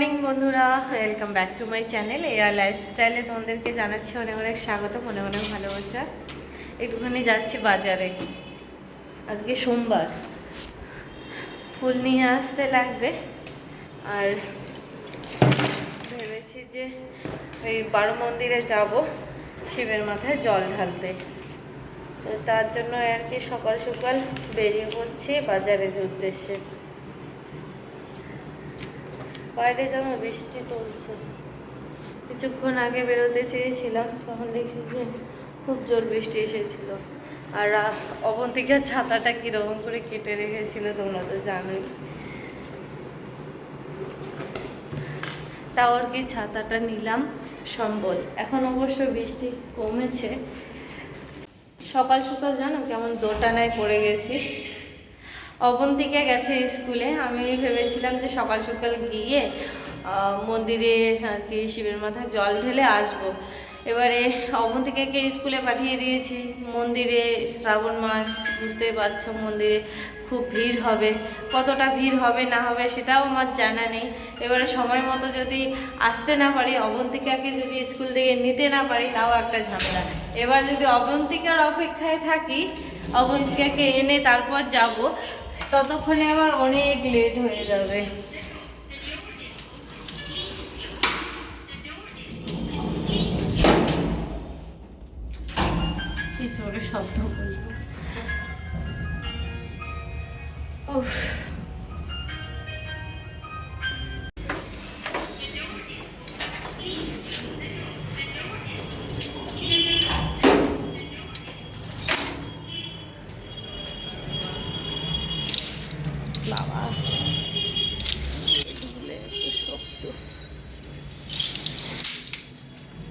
Morning বন্ধুরা welcome back to my channel air লাইফস্টাইলে তোমাদেরকে জানাচ্ছি অনেক অনেক স্বাগত মনে অনেক ভালোবাসা। একটুখানি যাচ্ছি বাজারে। আজকে সোমবার। ফুল নিয়ে আসতে লাগবে। আর ভেবেছি যে ওই বারো মন্দিরে যাব, শিবের মাথায় জল ঢালতে। তো তার জন্য আর কি সকাল সকাল বেরিয়ে পড়ছি বাজারের উদ্দেশ্যে। বাইরে যেমন বৃষ্টি চলছে কিছুক্ষণ আগে বেরোতে চেয়েছিলাম, তখন দেখছি যে খুব জোর বৃষ্টি এসেছিল। আর রা- অবন্তিকার ছাতাটা কীরকম করে কেটে রেখেছিল তোমরা তো জানোই। তাও আর কি ছাতাটা নিলাম? সম্বল। এখন অবশ্য বৃষ্টি কমেছে। সকাল সকাল জানো কেমন দোটানায় পড়ে গেছি। অবন্তিকা গেছে স্কুলে। আমি ভেবেছিলাম যে সকাল সকাল গিয়ে মন্দিরে আর কি শিবের মাথায় জল ঢেলে আসব। এবারে অবন্তিকাকে স্কুলে পাঠিয়ে দিয়েছি। মন্দিরে শ্রাবণ মাস, বুঝতেই পারছ মন্দিরে খুব ভিড় হবে। কতটা ভিড় হবে, না হবে সেটাও আমার জানা নেই। এবারে সময় মতো যদি আসতে না পারি, অবন্তিকাকে যদি স্কুল থেকে নিতে না পারি, তাও একটা ঝামেলা। এবার যদি অবন্তিকার অপেক্ষায় থাকি, অবন্তিকাকে এনে তারপর যাব। ততক্ষণে আবার অনেক লেট হয়ে যাবে। কি শব্দ করল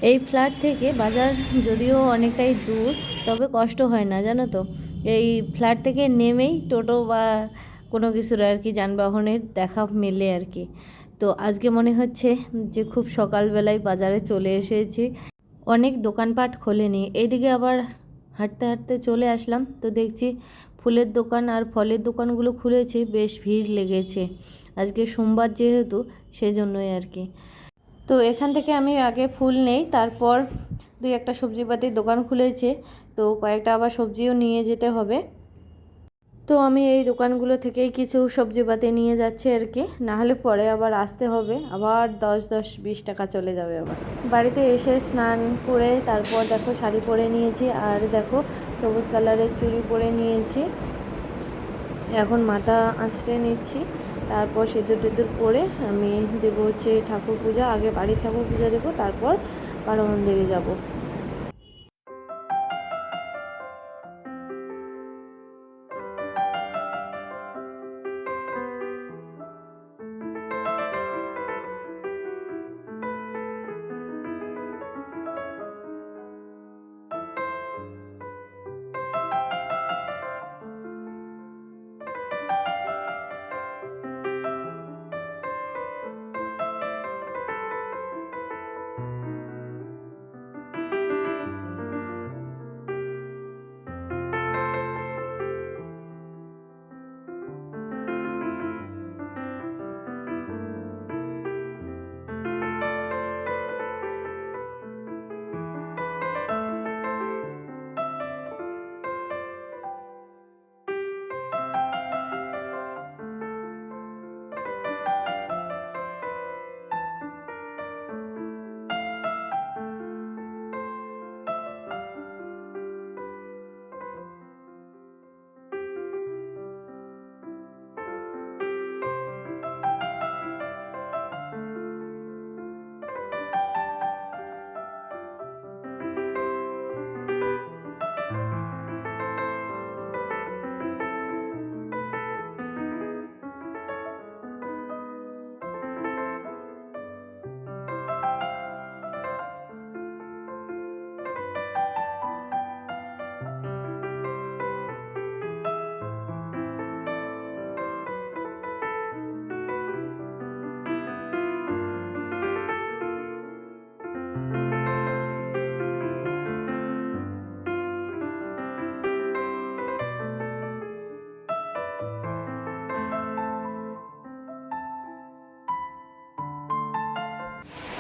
এই ফ্ল্যাট থেকে বাজার যদিও অনেকটাই দূর, তবে কষ্ট হয় না, জানো তো। এই ফ্ল্যাট থেকে নেমেই টোটো বা কোনো কিছুর আর কি যানবাহনের দেখা মেলে আর কি। তো আজকে মনে হচ্ছে যে খুব সকালবেলায় বাজারে চলে এসেছি। অনেক দোকানপাট খোলেনি। এইদিকে আবার হাঁটতে হাঁটতে চলে আসলাম। তো দেখছি ফুলের দোকান আর ফলের দোকানগুলো খুলেছে, বেশ ভিড় লেগেছে। আজকে সোমবার যেহেতু, সেজন্যই আর কি। তো এখান থেকে আমি আগে ফুল নেই, তারপর দুই একটা সবজিপাতির দোকান খুলেছে, তো কয়েকটা আবার সবজিও নিয়ে যেতে হবে। তো আমি এই দোকানগুলো থেকেই কিছু সবজিপাতি নিয়ে যাচ্ছি আর কি, নাহলে পরে আবার আসতে হবে, আবার দশ দশ বিশ টাকা চলে যাবে আবার। বাড়িতে এসে স্নান করে তারপর দেখো শাড়ি পরে নিয়েছি, আর দেখো সবুজ কালারের চুড়ি পরে নিয়েছি। এখন মাথা আঁচড়ে নিচ্ছি। তারপর সিঁদুর টিঁদুর পরে আমি দেবো হচ্ছে ঠাকুর পূজা, আগে বাড়ির ঠাকুর পূজা দেবো, তারপর বারো মন্দিরে যাব।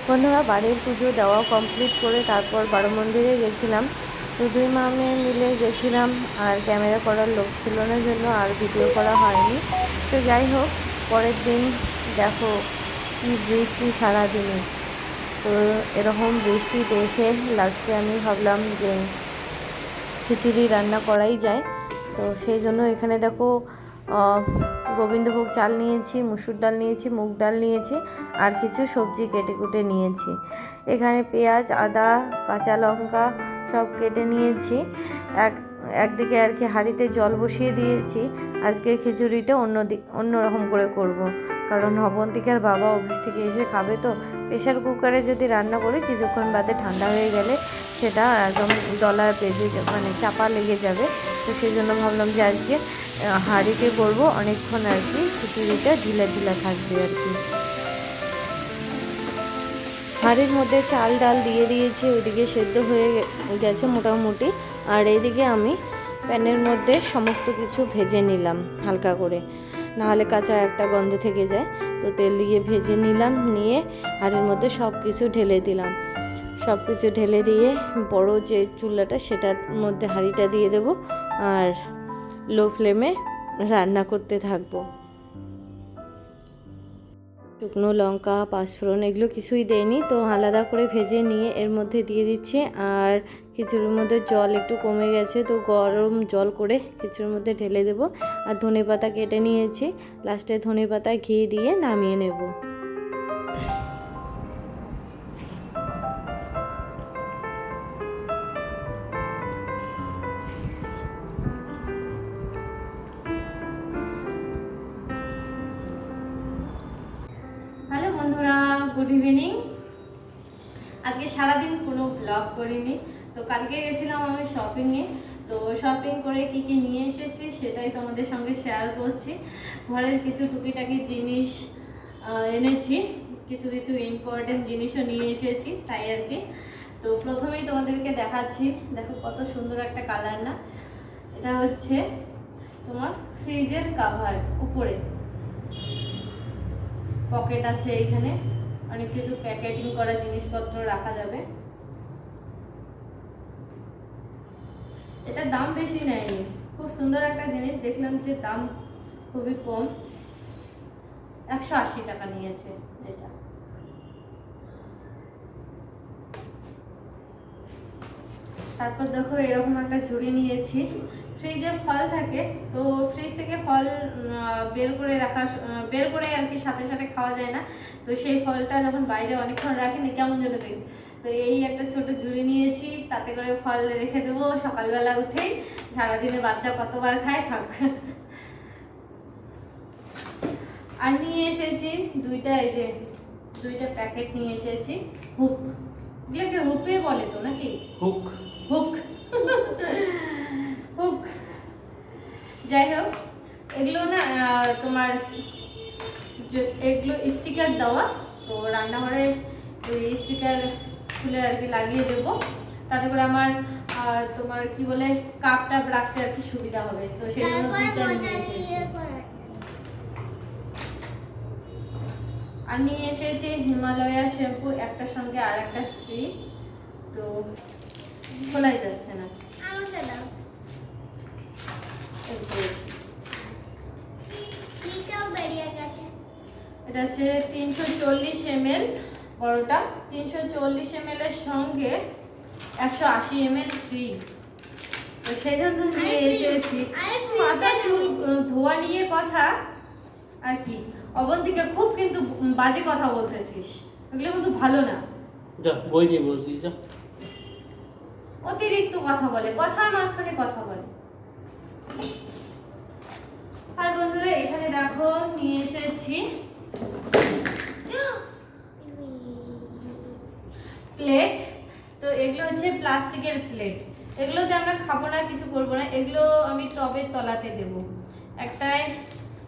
বন্ধুরা বাড়ির পুজো দেওয়া কমপ্লিট করে তারপর বারো মন্দিরে গেছিলাম। তো দুই মামে মিলে গেছিলাম আর ক্যামেরা করার লোক ছিল না জন্য আর ভিডিও করা হয়নি। তো যাই হোক, পরের দিন দেখো কি বৃষ্টি সারাদিনে। তো এরকম বৃষ্টি দেখে লাস্টে আমি ভাবলাম যে খিচুড়ি রান্না করাই যায়। তো সেই জন্য এখানে দেখো গোবিন্দভোগ চাল নিয়েছি, মুসুর ডাল নিয়েছি, মুগ ডাল নিয়েছি, আর কিছু সবজি কেটে কুটে নিয়েছি। এখানে পেঁয়াজ, আদা, কাঁচা লঙ্কা সব কেটে নিয়েছি। এক, একদিকে আর কি হাঁড়িতে জল বসিয়ে দিয়েছি, আজকে খিচুড়িটা অন্য দিক অন্যরকম করে করব। কারণ অবন্তিকার বাবা অফিস থেকে এসে খাবে তো, প্রেশার কুকারে যদি রান্না করি কিছুক্ষণ বাদে ঠান্ডা হয়ে গেলে সেটা একদম ডলার পেজে মানে চাপা লেগে যাবে। তো সেই জন্য ভাবলাম যে আজকে হাঁড়িতে করব অনেকক্ষণ আর কি, খিচুড়িটা ঢিলা ঢিলা থাকবে আর কি। হাঁড়ির মধ্যে চাল ডাল দিয়ে দিয়েছি, ওইদিকে সেদ্ধ হয়ে গেছে মোটামুটি। আর এইদিকে আমি প্যানের মধ্যে সমস্ত কিছু ভেজে নিলাম হালকা করে। নাহলে কাঁচা একটা গন্ধ থেকে যায়। তো তেল দিয়ে ভেজে নিলাম, নিয়ে হাঁড়ির মধ্যে সব কিছু ঢেলে দিলাম। সব কিছু ঢেলে দিয়ে বড় যে চুলাটা সেটার মধ্যে হাঁড়িটা দিয়ে দেব। আর লো ফ্লেমে রান্না করতে থাকব। শুকনো লঙ্কা, পাঁচফোড়ন, এগুলো কিছুই দেয়নি তো আলাদা করে ভেজে নিয়ে এর মধ্যে দিয়ে দিচ্ছি। আর খিচুড়ির মধ্যে জল একটু কমে গেছে, তো গরম জল করে খিচুড়ির মধ্যে ঢেলে দেবো। আর ধনে পাতা কেটে নিয়েছি, লাস্টে ধনে পাতা ঘি দিয়ে নামিয়ে নেব। করিনি। তো কালকে গেছিলাম আমি শপিংয়ে তো শপিং করে কি কি নিয়ে এসেছি সেটাই তোমাদের সঙ্গে শেয়ার করছি। ঘরের কিছু টুকিটাকি জিনিস এনেছি। কিছু কিছু ইম্পর্টেন্ট জিনিসও নিয়ে এসেছি, তাই আর কি। তো প্রথমেই তোমাদেরকে দেখাচ্ছি। দেখো কত সুন্দর একটা কালার না। এটা হচ্ছে তোমার ফ্রিজের কাভার উপরে। পকেট আছে এইখানে অনেক কিছু প্যাকেটিং করা জিনিসপত্র রাখা যাবে। এটা দাম বেশি নেয়নি। খুব সুন্দর একটা জিনিস দেখলাম যে দাম খুবই কম। একশো আশি টাকা নিয়েছে এটা। তারপর দেখো এরকম একটা ঝুড়ি নিয়েছি। ফ্রিজে ফল থাকে, তো ফ্রিজ থেকে ফল বের করে রাখা বের করে আর কি সাথে সাথে খাওয়া যায় না। তো সেই ফলটা যখন বাইরে অনেকক্ষণ রাখেনি, কেমন যেন দেখি তো এই একটা ছোট ঝুড়ি নিয়েছি তাতে করে ফল রেখে দেবো। সকালবেলা উঠেই সারাদিনে বাচ্চা কতবার খায় খাক। আর নিয়ে এসেছি দুইটা এই যে দুইটা প্যাকেট নিয়ে এসেছি। হুক। এগুলোকে হুপে বলে তো নাকি? হুক। হুক। হুক। যাই হোক এগুলো না তোমার এগুলো স্টিকার দেওয়া। তো রান্নাঘরে ওই স্টিকার খুলে আর কি লাগিয়ে দেব। তাতে করে আমার তোমার কি বলে কাপ টাপ রাখতে আর কি সুবিধা হবে। তো সেই জন্য আর নিয়ে এসেছি হিমালয়া শ্যাম্পু একটার সঙ্গে আর একটা ফ্রি তো খোলাই যাচ্ছে না। এটা হচ্ছে তিনশো চল্লিশ এমএল বড়টা তিনশো চল্লিশ এমএল এর সঙ্গে একশো আশি এমএল ফ্রি তো সেই জন্য নিয়ে এসেছি। মাথা চুল ধোয়া নিয়ে কথা আর কি। অবন্তিকে খুব কিন্তু বাজে কথা বলতেছিস। এগুলো কিন্তু ভালো না। যা বই নিয়ে বসবি যা। অতিরিক্ত কথা বলে কথার মাঝখানে কথা বলে। আর বন্ধুরা এখানে দেখো নিয়ে এসেছি। প্লেট তো এগুলো হচ্ছে প্লাস্টিকের প্লেট এগুলোতে আমরা খাব না, কিছু করব না। এগুলো আমি টবের তলাতে দেব। একটায়,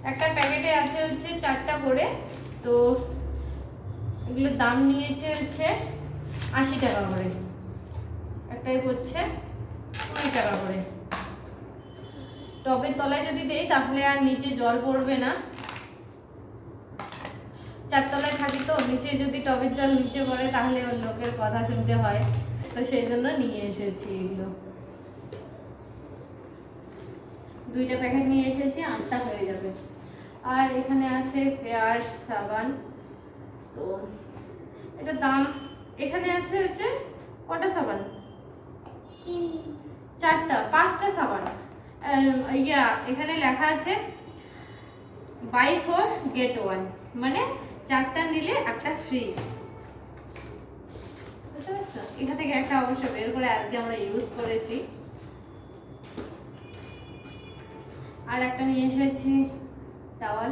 একটা প্যাকেটে আছে হচ্ছে চারটা করে। তো এগুলোর দাম নিয়েছে হচ্ছে আশি টাকা করে। একটাই হচ্ছে কুড়ি টাকা করে। টবের তলায় যদি দেই, তাহলে আর নিচে জল পড়বে না। চারতলায় থাকি তো নিচে যদি টবের জল নিচে পড়ে তাহলে ওর লোকের কথা শুনতে হয়। তো সেই জন্য নিয়ে এসেছি এগুলো। দুইটা প্যাকেট নিয়ে এসেছি আটটা হয়ে যাবে। আর এখানে আছে পেঁয়াজ সাবান তো এটা দাম এখানে আছে হচ্ছে কটা সাবান চারটা পাঁচটা সাবান ইয়া এখানে লেখা আছে বাই ফোর গেট ওয়ান মানে চারটা নিলে একটা ফ্রি এখান থেকে একটা অবশ্য বের করে আজকে আমরা ইউজ করেছি। আর একটা নিয়ে এসেছি টাওয়াল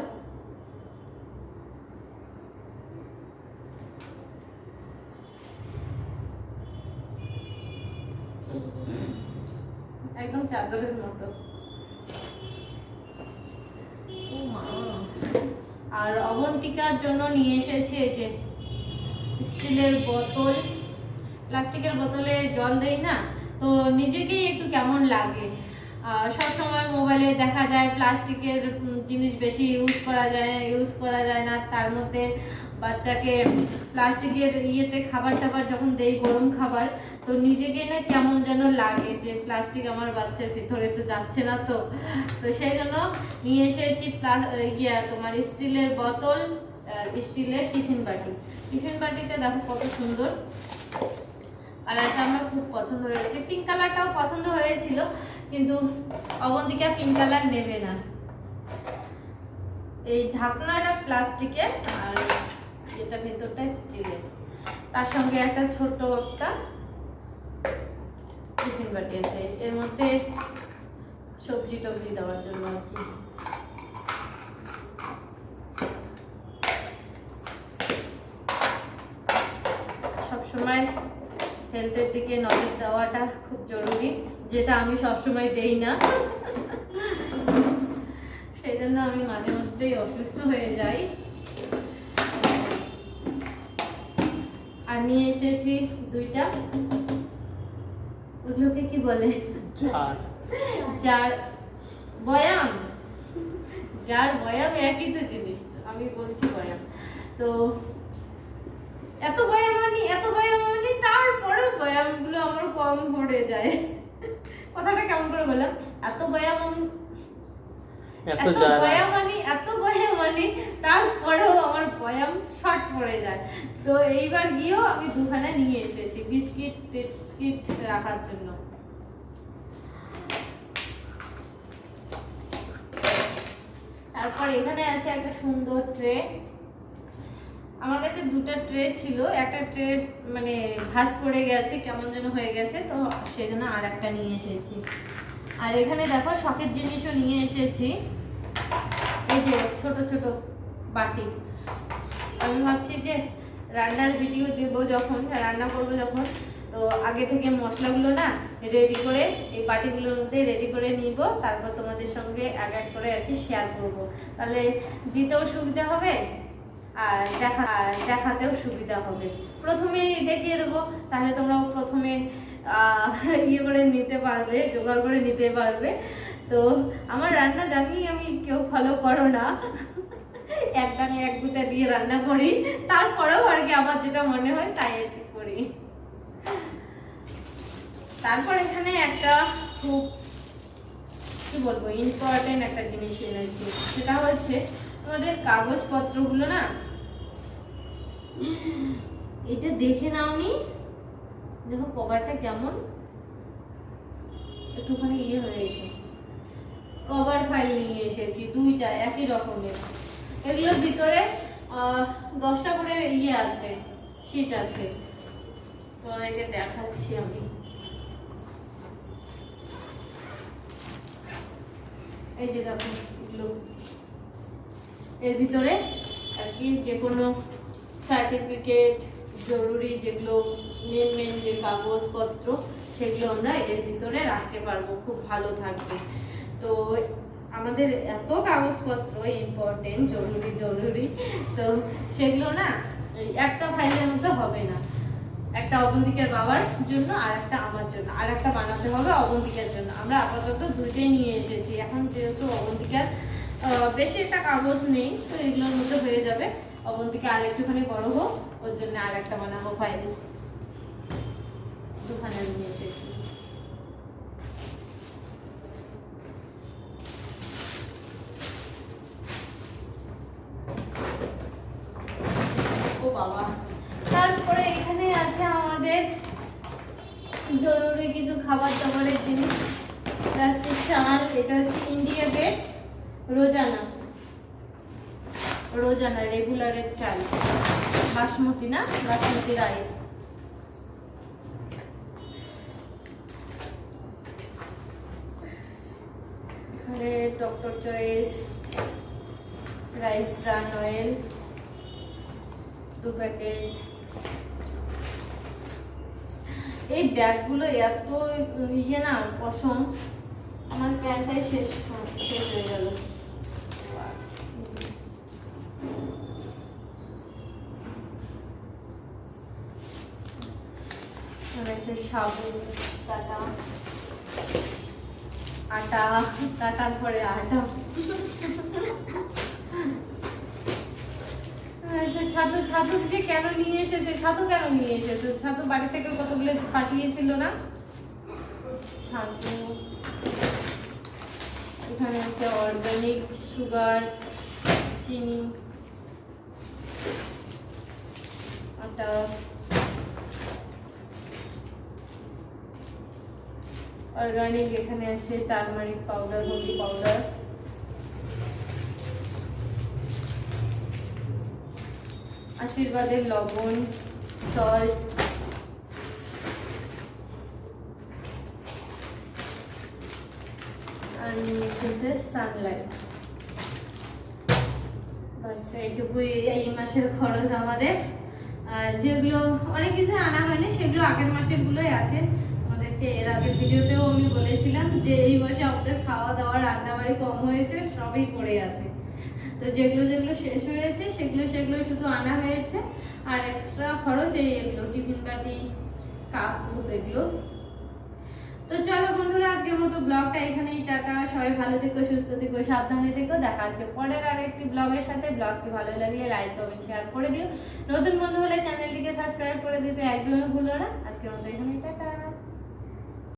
একদম চাদরের মতো। ও মা। আর অবন্তিকার জন্য নিয়ে এসেছি এই যে স্টিলের বোতল। প্লাস্টিকের বোতলে জল দেই না? তো নিজেকেই একটু কেমন লাগে? সব সময় মোবাইলে দেখা যায় প্লাস্টিকের জিনিস বেশি ইউজ করা যায় ইউজ করা যায় না। তার মধ্যে বাচ্চাকে প্লাস্টিকের ইয়েতে খাবার টাবার যখন দেই, গরম খাবার, তো নিজেকে না কেমন যেন লাগে যে প্লাস্টিক আমার বাচ্চার ভিতরে তো যাচ্ছে না তো। তো সেই জন্য নিয়ে এসেছি ইয়া তোমার স্টিলের বোতল স্টিলের টিফিন বাটি। টিফিন বাটিতে দেখো কত সুন্দর কালারটা আমার খুব পছন্দ হয়েছে। পিঙ্ক কালারটাও পছন্দ হয়েছিল, কিন্তু অবন্তিকা পিঙ্ক কালার নেবে না। এই ঢাকনাটা প্লাস্টিকের আর এটা ভেতরটা স্টিলের তার সঙ্গে একটা ছোট একটা টিফিন বাটি আছে। এর মধ্যে সবজি টবজি দেওয়ার জন্য আর কি। সবসময় হেলথের দিকে নজর দেওয়াটা খুব জরুরি, যেটা আমি সবসময় দেই না। সেই জন্য আমি মাঝে মধ্যেই অসুস্থ হয়ে যাই। আর নিয়ে এসেছি দুইটা। ওগুলোকে কি বলে? চার যার বয়াম। যার বয়াম একই তো জিনিস আমি বলছি বয়াম। তো এত বয়াম আনি এত বয়াম আনি তারপরে বয়ামগুলো আমার কম পড়ে যায়। কথাটা কেমন করে বললাম? এত বয়াম এত এত বয়াম আনি এত আনি তারপরেও আমার বয়াম শর্ট পড়ে যায়। তো এইবার গিয়েও আমি দুখানা নিয়ে এসেছি, বিস্কিট বিস্কিট রাখার জন্য। তারপর এখানে আছে একটা সুন্দর ট্রে। আমার কাছে দুটো ট্রে ছিল, একটা ট্রে মানে ভাঁজ পড়ে গেছে, কেমন যেন হয়ে গেছে, তো সেই জন্য আর একটা নিয়ে এসেছি। আর এখানে দেখো শখের জিনিসও নিয়ে এসেছি। এই যে ছোট ছোট বাটি। আমি ভাবছি যে রান্নার ভিডিও দেব যখন, রান্না করব যখন। তো আগে থেকে মশলাগুলো না রেডি করে, এই বাটিগুলোর মধ্যে রেডি করে নিব। তারপর তোমাদের সঙ্গে এক এক করে আর কি শেয়ার করব। তাহলে দিতেও সুবিধা হবে আর দেখা দেখাতেও সুবিধা হবে। প্রথমেই দেখিয়ে দেবো, তাহলে তোমরা প্রথমে ইয়ে করে নিতে পারবে, জোগাড় করে নিতে পারবে। তো আমার রান্না জানি আমি কেউ ফলো করো না এক ডাঙে এক গুটা দিয়ে রান্না করি। তারপরেও আর কি আমার যেটা মনে হয় তাই আর কি করি। তারপর এখানে একটা খুব, কি বলব ইম্পর্টেন্ট একটা জিনিস এনেছি। সেটা হচ্ছে আমাদের কাগজপত্রগুলো না? এটা দেখে নাও নাওনি? দেখো কভারটা কেমন? একটুখানি ইয়ে হয়ে গেছে। কভার ফাইল নিয়ে এসেছি, দুইটা একই রকমের। এগুলোর ভিতরে দশটা করে ইয়ে আছে শীট আছে। তোমাদেরকে দেখাচ্ছি আমি। এই যে দেখো, এগুলো। এর ভিতরে আর কি যে কোনো সার্টিফিকেট জরুরি যেগুলো মেন মেন যে কাগজপত্র, সেগুলো আমরা এর ভিতরে রাখতে পারব, খুব ভালো থাকবে। তো আমাদের এত কাগজপত্র ইম্পর্টেন্ট জরুরি জরুরি। তো সেগুলো না একটা ফাইলের মধ্যে হবে না। একটা অবন্তিকার বাবার জন্য আর একটা আমার জন্য। আর একটা বানাতে হবে অবন্তিকার জন্য। আমরা আপাতত দুইটাই নিয়ে এসেছি। এখন যেহেতু অবন্তিকার বেশি একটা কাগজ নেই, তো এগুলোর মধ্যে হয়ে যাবে। অবন্তিকে আর একটুখানি বড় হোক, ওর জন্য আর একটা বানাবো ফাইল দুখানে নিয়ে এসেছি ও বাবা তারপরে এখানে আছে আমাদের জরুরি কিছু খাবার দাবারের জিনিস এটা হচ্ছে চাল এটা হচ্ছে ইন্ডিয়া গেট রোজানা রোজানা রেগুলারের চাল। বাসমতি না? Basmati rice doctor choice rice bran oil দু প্যাকেট এই ব্যাগগুলো এত ইয়ে না, পশম। আমার প্যান্টটাই শেষ শেষ হয়ে গেল। রয়েছে সাবু টাটা। আটা পরে আটা। আচ্ছা ছাতু ছাতু যে কেন নিয়ে এসেছে? ছাতু কেন নিয়ে এসেছে? ছাতু বাড়ি থেকে কতগুলো পাঠিয়েছিল না? ছাতু এখানে অর্গানিক সুগার, চিনি, আটা। অর্গানিক এখানে আছে টারমারিক পাউডার হলদি পাউডার আশীর্বাদের লবণ সল্ট নিচেতে সানলাইট বাস এইটুকুই এই মাসের খরচ আমাদের। যেগুলো, অনেক কিছু আনা হয়নি, সেগুলো আগের মাসের গুলোই আছে। আমাদেরকে এর আগের ভিডিওতেও আমি বলেছিলাম যে এই মাসে আমাদের খাওয়া দাওয়া, রান্নাবাড়ি কম হয়েছে, সবই পড়ে আছে। তো যেগুলো যেগুলো শেষ হয়েছে, সেগুলো সেগুলো শুধু আনা হয়েছে। আর এক্সট্রা খরচ এই এগুলো, টিফিন বাটি, কাপ, কুপ, এগুলো। তো চলো বন্ধুরা, আজকের মতো ব্লগটা এখানেই টাটা। সবাই ভালো থেকো, সুস্থ থেকো, সাবধানে থেকো। দেখা হচ্ছে পরের আর একটি ব্লগের সাথে। ব্লগটি ভালো লাগলে লাইক কমেন্ট শেয়ার করে দিও। নতুন বন্ধু হলে চ্যানেলটিকে সাবস্ক্রাইব করে দিতে একদমই ভুলো না। আজকের মতো এখানেই টাটা।